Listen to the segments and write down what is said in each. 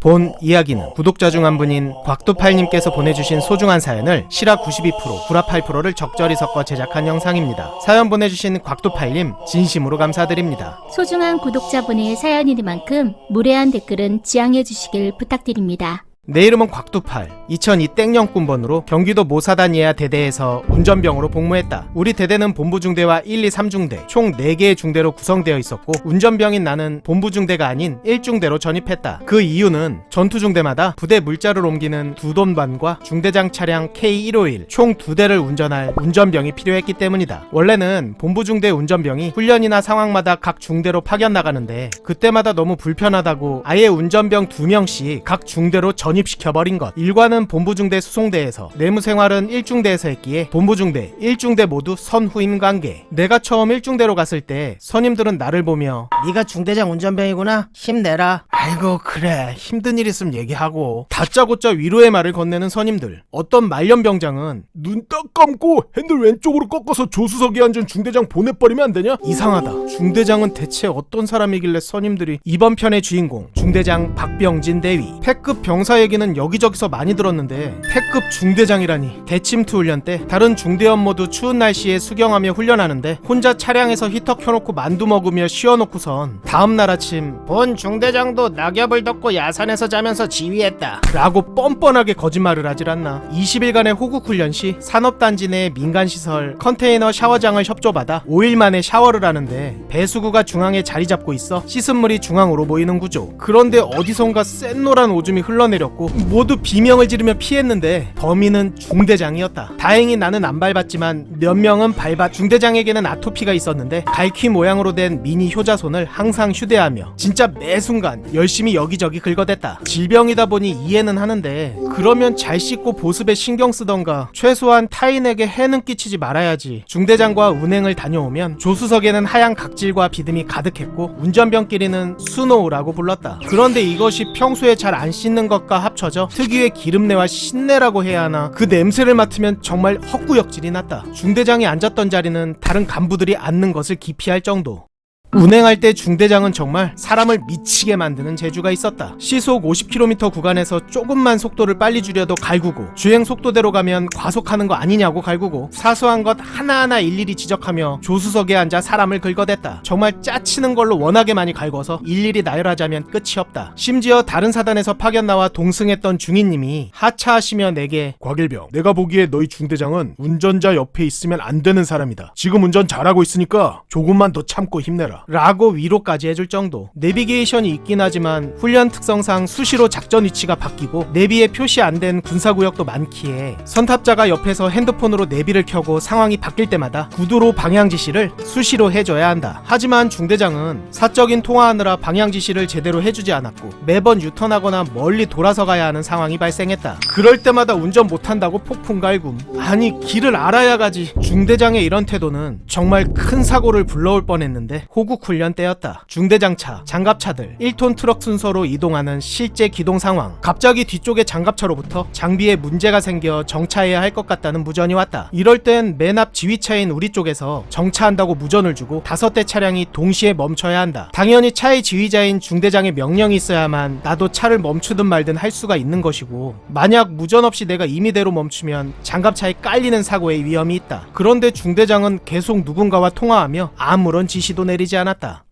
본 이야기는 구독자 중 한 분인 곽도팔님께서 보내주신 소중한 사연을 실화 92%, 불화 8%를 적절히 섞어 제작한 영상입니다. 사연 보내주신 곽도팔님 진심으로 감사드립니다. 소중한 구독자분의 사연이니만큼 무례한 댓글은 지양해 주시길 부탁드립니다. 내 이름은 곽두팔. 2002 땡영군번으로 경기도 모사단 예하 대대에서 운전병으로 복무했다. 우리 대대는 본부중대와 1, 2, 3중대 총 4개의 중대로 구성되어 있었고 운전병인 나는 본부중대가 아닌 1중대로 전입했다. 그 이유는 전투중대마다 부대 물자를 옮기는 두 돈반과 중대장 차량 K151 총 두 대를 운전할 운전병이 필요했기 때문이다. 원래는 본부중대 운전병이 훈련이나 상황마다 각 중대로 파견 나가는데 그때마다 너무 불편하다고 아예 운전병 2명씩 각 중대로 전입 시켜버린 것. 일과는 본부중대 수송대에서 내무생활은 1중대에서 했기에 본부중대, 1중대 모두 선후임 관계. 내가 처음 1중대로 갔을 때 선임들은 나를 보며 네가 중대장 운전병이구나 힘내라. 아이고 그래 힘든 일 있으면 얘기하고 다짜고짜 위로의 말을 건네는 선임들. 어떤 말년병장은 눈 딱 감고 핸들 왼쪽으로 꺾어서 조수석에 앉은 중대장 보내버리면 안 되냐? 이상하다. 중대장은 대체 어떤 사람이길래 선임들이 이번 편의 주인공 중대장 박병진 대위 패급 병사 얘기는 여기저기서 많이 들었는데 패급 중대장이라니. 대침투 훈련 때 다른 중대원 모두 추운 날씨에 수경하며 훈련하는데 혼자 차량에서 히터 켜놓고 만두 먹으며 쉬어놓고선 다음날 아침 본 중대장도 낙엽을 덮고 야산에서 자면서 지휘했다. 라고 뻔뻔하게 거짓말을 하질 않나. 20일간의 호국 훈련 시 산업단지 내 민간시설 컨테이너 샤워장을 협조받아 5일 만에 샤워를 하는데 배수구가 중앙에 자리 잡고 있어 씻은 물이 중앙으로 모이는 구조 그런데 어디선가 센 노란 오줌이 흘러내 렸고 모두 비명을 지르며 피했는데 범인은 중대장이었다. 다행히 나는 안 밟았지만 몇 명은 밟아 중대장에게는 아토피가 있었는데 갈퀴 모양으로 된 미니 효자손을 항상 휴대하며 진짜 매 순간 열심히 여기저기 긁어댔다. 질병이다 보니 이해는 하는데 그러면 잘 씻고 보습에 신경 쓰던가 최소한 타인에게 해는 끼치지 말아야지. 중대장과 운행을 다녀오면 조수석에는 하얀 각질과 비듬이 가득했고 운전병끼리는 수노우라고 불렀다. 그런데 이것이 평소에 잘 안 씻는 것과 합쳐져 특유의 기름내와 신내라고 해야 하나? 그 냄새를 맡으면 정말 헛구역질이 났다. 중대장이 앉았던 자리는 다른 간부들이 앉는 것을 기피할 정도 운행할 때 중대장은 정말 사람을 미치게 만드는 재주가 있었다. 시속 50km 구간에서 조금만 속도를 빨리 줄여도 갈구고 주행 속도대로 가면 과속하는 거 아니냐고 갈구고 사소한 것 하나하나 일일이 지적하며 조수석에 앉아 사람을 긁어댔다. 정말 짜치는 걸로 워낙에 많이 갈궈서 일일이 나열하자면 끝이 없다. 심지어 다른 사단에서 파견 나와 동승했던 중위님이 하차하시며 내게 곽일병, 내가 보기에 너희 중대장은 운전자 옆에 있으면 안 되는 사람이다. 지금 운전 잘하고 있으니까 조금만 더 참고 힘내라. 라고 위로까지 해줄 정도. 내비게이션이 있긴 하지만 훈련 특성상 수시로 작전 위치가 바뀌고 내비에 표시 안 된 군사구역도 많기에 선탑자가 옆에서 핸드폰으로 내비를 켜고 상황이 바뀔 때마다 구두로 방향 지시를 수시로 해줘야 한다. 하지만 중대장은 사적인 통화하느라 방향 지시를 제대로 해주지 않았고 매번 유턴하거나 멀리 돌아서 가야 하는 상황이 발생했다. 그럴 때마다 운전 못한다고 폭풍 갈굼. 아니 길을 알아야 가지. 중대장의 이런 태도는 정말 큰 사고를 불러올 뻔했는데 호국 훈련 때였다. 중대장차, 장갑차들 1톤 트럭 순서로 이동하는 실제 기동 상황. 갑자기 뒤쪽에 장갑차로부터 장비에 문제가 생겨 정차해야 할 것 같다는 무전이 왔다. 이럴 땐 맨 앞 지휘차인 우리 쪽에서 정차한다고 무전을 주고 다섯 대 차량이 동시에 멈춰야 한다. 당연히 차의 지휘자인 중대장의 명령이 있어야만 나도 차를 멈추든 말든 할 수가 있는 것이고 만약 무전 없이 내가 임의대로 멈추면 장갑차에 깔리는 사고의 위험이 있다. 그런데 중대장은 계속 누군가와 통화하며 아무런 지시도 내리지 않았다.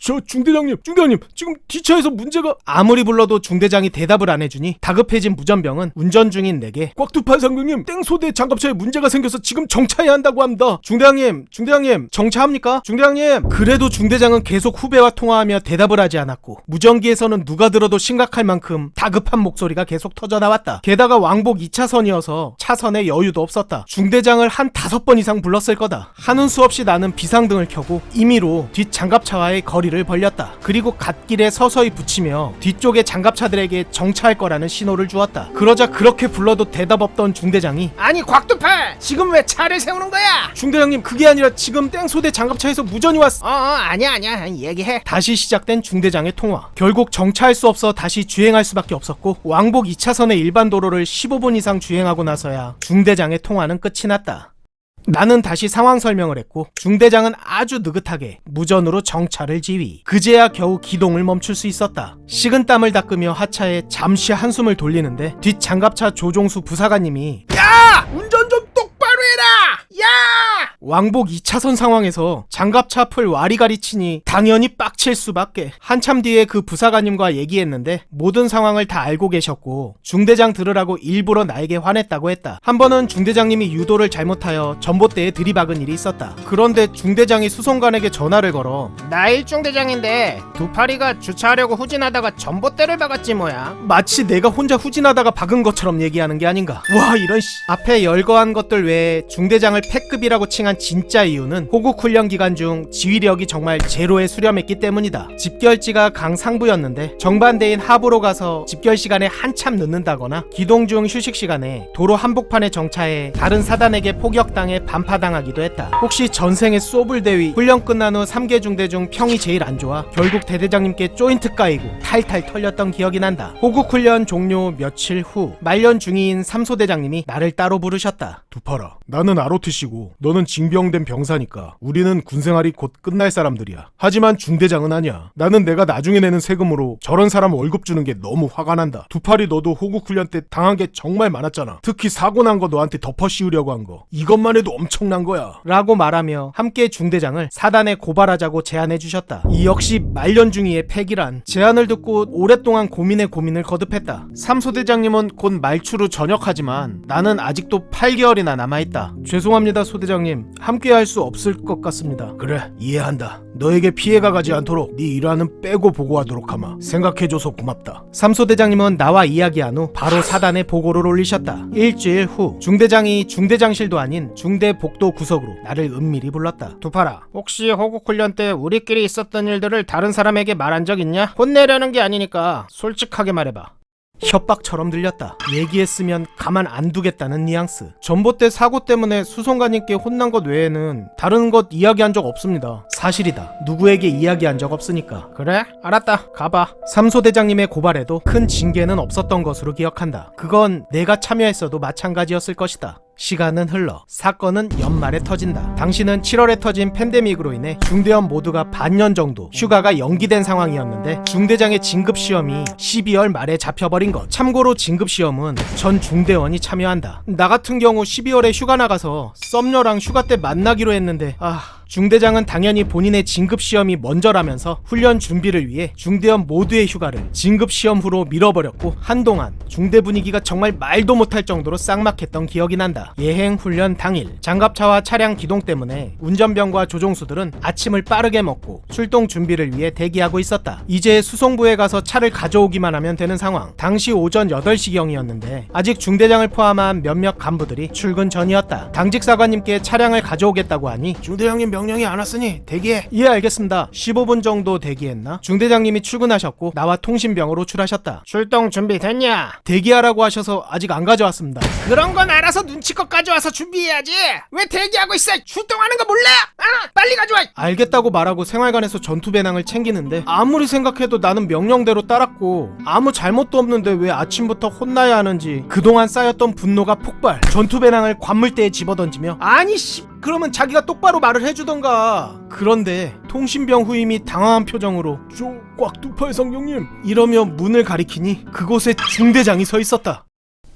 저 중대장님, 중대장님, 지금 뒤차에서 문제가 아무리 불러도 중대장이 대답을 안 해주니 다급해진 무전병은 운전 중인 내게 꽉두팔 상병님, 땡소대 장갑차에 문제가 생겨서 지금 정차해야 한다고 합니다. 중대장님, 중대장님, 정차합니까? 중대장님. 그래도 중대장은 계속 후배와 통화하며 대답을 하지 않았고 무전기에서는 누가 들어도 심각할 만큼 다급한 목소리가 계속 터져 나왔다. 게다가 왕복 2차선이어서 차선에 여유도 없었다. 중대장을 한 다섯 번 이상 불렀을 거다. 하는 수 없이 나는 비상등을 켜고 임의로 뒷 장갑차 와의 거리를 벌렸다. 그리고 갓길에 서서히 붙이며 뒤쪽의 장갑차들에게 정차할 거라는 신호를 주었다. 그러자 그렇게 불러도 대답 없던 중대장이 아니 곽두팔 지금 왜 차를 세우는 거야? 중대장님 그게 아니라 지금 땡소대 장갑차에서 무전이 왔어. 어, 어 아니야 아니야 얘기해. 다시 시작된 중대장의 통화. 결국 정차할 수 없어 다시 주행할 수밖에 없었고 왕복 2차선의 일반 도로를 15분 이상 주행하고 나서야 중대장의 통화는 끝이 났다. 나는 다시 상황 설명을 했고 중대장은 아주 느긋하게 무전으로 정찰을 지휘. 그제야 겨우 기동을 멈출 수 있었다. 식은 땀을 닦으며 하차에 잠시 한숨을 돌리는데 뒷 장갑차 조종수 부사관님이 야! 운전 좀 똑바로 해라! 야! 왕복 2차선 상황에서 장갑차 앞을 와리가리 치니 당연히 빡칠 수밖에. 한참 뒤에 그 부사관님과 얘기했는데 모든 상황을 다 알고 계셨고 중대장 들으라고 일부러 나에게 화냈다고 했다. 한 번은 중대장님이 유도를 잘못하여 전봇대에 들이박은 일이 있었다. 그런데 중대장이 수송관에게 전화를 걸어 나 일 중대장인데 두 파리가 주차하려고 후진하다가 전봇대를 박았지 뭐야 마치 내가 혼자 후진하다가 박은 것처럼 얘기하는 게 아닌가. 와 이런 씨. 앞에 열거한 것들 외에 중대장을 패급이라고 칭한 진짜 이유는 호국 훈련 기간 중 지휘력이 정말 제로에 수렴했기 때문이다. 집결지가 강 상부였는데 정반대인 하부로 가서 집결 시간에 한참 늦는다거나 기동 중 휴식 시간에 도로 한복판에 정차해 다른 사단에게 포격당해 반파당하기도 했다. 혹시 전생의 소불 대위 훈련 끝난 후 3개 중대 중 평이 제일 안 좋아 결국 대대장님께 조인트 까이고 탈탈 털렸던 기억이 난다. 호국 훈련 종료 며칠 후 말년 중위인 삼소대장님이 나를 따로 부르셨다. 두파라. 나는 ROTC고 너는 징 병된 병사니까 우리는 군생활이 곧 끝날 사람들이야. 하지만 중대장은 아니야. 나는 내가 나중에 내는 세금으로 저런 사람 월급 주는 게 너무 화가 난다. 두팔이 너도 호국 훈련 때 당한 게 정말 많았잖아. 특히 사고 난 거 너한테 덮어 씌우려고 한 거. 이것만 해도 엄청난 거야. 라고 말하며 함께 중대장을 사단에 고발하자고 제안해 주셨다. 이 역시 말년 중위의 패기란 제안을 듣고 오랫동안 고민에 고민을 거듭했다. 삼소대장님은 곧 말추로 전역하지만 나는 아직도 8개월이나 남아있다. 죄송합니다 소대장님. 함께 할 수 없을 것 같습니다. 그래 이해한다. 너에게 피해가 가지 않도록 네 일화는 빼고 보고하도록 하마. 생각해줘서 고맙다. 삼소 대장님은 나와 이야기한 후 바로 사단에 보고를 올리셨다. 일주일 후 중대장이 중대장실도 아닌 중대복도 구석으로 나를 은밀히 불렀다. 두파라 혹시 호국 훈련 때 우리끼리 있었던 일들을 다른 사람에게 말한 적 있냐? 혼내려는 게 아니니까 솔직하게 말해봐 협박처럼 들렸다. 얘기했으면 가만 안 두겠다는 뉘앙스. 전봇대 사고 때문에 수송관님께 혼난 것 외에는 다른 것 이야기한 적 없습니다. 사실이다. 누구에게 이야기한 적 없으니까. 그래? 알았다 가봐 삼소대장님의 고발에도 큰 징계는 없었던 것으로 기억한다. 그건 내가 참여했어도 마찬가지였을 것이다. 시간은 흘러 사건은 연말에 터진다. 당시는 7월에 터진 팬데믹으로 인해 중대원 모두가 반년 정도 휴가가 연기된 상황이었는데 중대장의 진급 시험이 12월 말에 잡혀버린 것. 참고로 진급 시험은 전 중대원이 참여한다. 나 같은 경우 12월에 휴가 나가서 썸녀랑 휴가 때 만나기로 했는데 아 중대장은 당연히 본인의 진급 시험이 먼저라면서 훈련 준비를 위해 중대원 모두의 휴가를 진급 시험 후로 밀어버렸고 한동안 중대 분위기가 정말 말도 못할 정도로 쌍막했던 기억이 난다. 예행 훈련 당일 장갑차와 차량 기동 때문에 운전병과 조종수들은 아침을 빠르게 먹고 출동 준비를 위해 대기하고 있었다. 이제 수송부에 가서 차를 가져오기만 하면 되는 상황. 당시 오전 8시경이었는데 아직 중대장을 포함한 몇몇 간부들이 출근 전이었다. 당직 사관님께 차량을 가져오겠다고 하니 중대장님 명령이 안 왔으니 대기해. 예 알겠습니다 15분 정도 대기했나? 중대장님이 출근하셨고 나와 통신병으로 출하셨다 출동 준비 됐냐? 대기하라고 하셔서 아직 안 가져왔습니다 그런 건 알아서 눈치껏 가져와서 준비해야지 왜 대기하고 있어 출동하는 거 몰라? 아 빨리 가져와 알겠다고 말하고 생활관에서 전투 배낭을 챙기는데 아무리 생각해도 나는 명령대로 따랐고 아무 잘못도 없는데 왜 아침부터 혼나야 하는지 그동안 쌓였던 분노가 폭발 전투 배낭을 관물대에 집어던지며 아니 씨 그러면 자기가 똑바로 말을 해주던가 그런데 통신병 후임이 당황한 표정으로 저 꽉 두팔 상병님. 이러며 문을 가리키니 그곳에 중대장이 서 있었다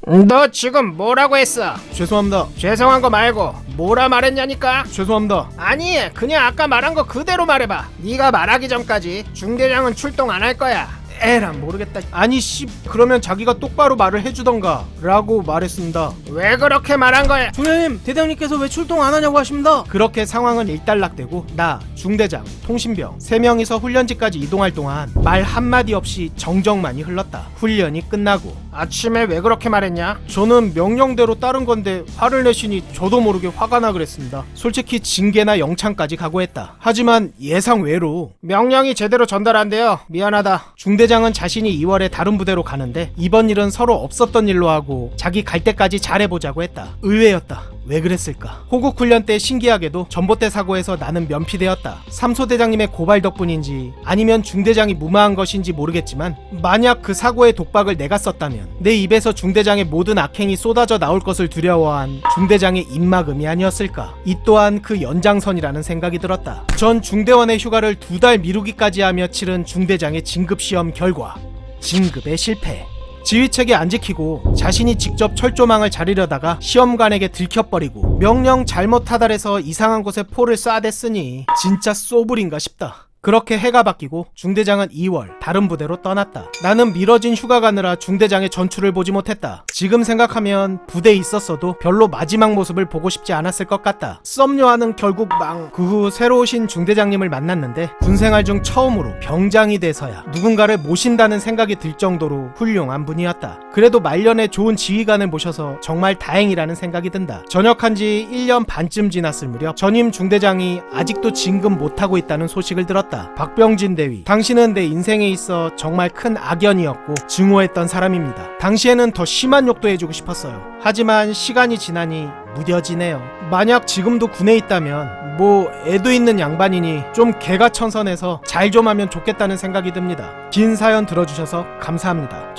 너 지금 뭐라고 했어? 죄송합니다 죄송한 거 말고 뭐라 말했냐니까? 죄송합니다 아니 그냥 아까 말한 거 그대로 말해봐 네가 말하기 전까지 중대장은 출동 안 할 거야 에라 모르겠다. 아니 씨 그러면 자기가 똑바로 말을 해주던가 라고 말했습니다. 왜 그렇게 말한 거야? 중대님 대장님께서 왜 출동 안 하냐고 하십니다. 그렇게 상황은 일단락되고 나 중대장 통신병 세 명이서 훈련지까지 이동할 동안 말 한마디 없이 정적만이 흘렀다. 훈련이 끝나고. 아침에 왜 그렇게 말했냐? 저는 명령대로 따른 건데 화를 내시니 저도 모르게 화가 나 그랬습니다. 솔직히 징계나 영창까지 각오했다. 하지만 예상 외로 명령이 제대로 전달 안 돼요. 미안하다. 중대장 은 자신이 2월에 다른 부대로 가는데 이번 일은 서로 없었던 일로 하고 자기 갈 때까지 잘해보자고 했다. 의외였다. 왜 그랬을까? 호국 훈련 때 신기하게도 전봇대 사고에서 나는 면피되었다. 삼소대장님의 고발 덕분인지 아니면 중대장이 무마한 것인지 모르겠지만 만약 그 사고의 독박을 내가 썼다면 내 입에서 중대장의 모든 악행이 쏟아져 나올 것을 두려워한 중대장의 입막음이 아니었을까? 이 또한 그 연장선이라는 생각이 들었다. 전 중대원의 휴가를 두 달 미루기까지 하며 치른 중대장의 진급 시험 결과 진급에 실패. 지휘책이 안 지키고 자신이 직접 철조망을 자르려다가 시험관에게 들켜버리고 명령 잘못 하달해서 이상한 곳에 포를 쏴댔으니 진짜 소불인가 싶다. 그렇게 해가 바뀌고 중대장은 2월 다른 부대로 떠났다. 나는 미뤄진 휴가 가느라 중대장의 전출을 보지 못했다. 지금 생각하면 부대에 있었어도 별로 마지막 모습을 보고 싶지 않았을 것 같다. 썸녀와는 결국 망. 그 후 새로 오신 중대장님을 만났는데 군생활 중 처음으로 병장이 돼서야 누군가를 모신다는 생각이 들 정도로 훌륭한 분이었다. 그래도 말년에 좋은 지휘관을 모셔서 정말 다행이라는 생각이 든다. 전역한 지 1년 반쯤 지났을 무렵 전임 중대장이 아직도 진급 못하고 있다는 소식을 들었다. 박병진 대위. 당신은 내 인생에 있어 정말 큰 악연이었고 증오했던 사람입니다. 당시에는 더 심한 욕도 해주고 싶었어요. 하지만 시간이 지나니 무뎌지네요. 만약 지금도 군에 있다면 뭐 애도 있는 양반이니 좀 개가 천선해서 잘 좀 하면 좋겠다는 생각이 듭니다. 긴 사연 들어주셔서 감사합니다.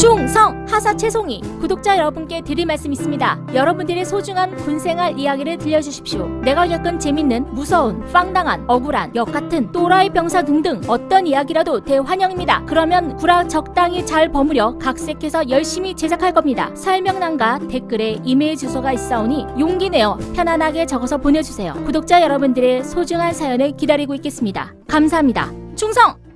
충성 하사 최송이 구독자 여러분께 드릴 말씀 있습니다. 여러분들의 소중한 군생활 이야기를 들려주십시오. 내가 겪은 재밌는 무서운 빵당한 억울한 역 같은 또라이 병사 등등 어떤 이야기라도 대환영입니다. 그러면 구라 적당히 잘 버무려 각색해서 열심히 제작할 겁니다. 설명란과 댓글에 이메일 주소가 있사오니 용기 내어 편안하게 적어서 보내주세요. 구독자 여러분들의 소중한 사연을 기다리고 있겠습니다. 감사합니다. 충성!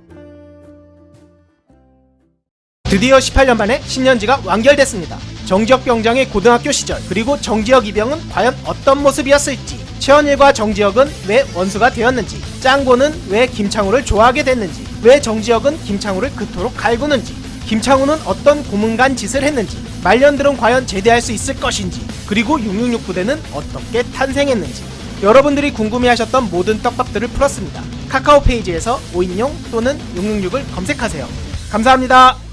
드디어 18년 만에 10년지가 완결됐습니다. 정지혁 병장의 고등학교 시절 그리고 정지혁 이병은 과연 어떤 모습이었을지 최원일과 정지혁은 왜 원수가 되었는지 짱고는 왜 김창우를 좋아하게 됐는지 왜 정지혁은 김창우를 그토록 갈구는지 김창우는 어떤 고문간 짓을 했는지 말년들은 과연 제대할 수 있을 것인지 그리고 666 부대는 어떻게 탄생했는지 여러분들이 궁금해하셨던 모든 떡밥들을 풀었습니다. 카카오 페이지에서 5인용 또는 666을 검색하세요. 감사합니다.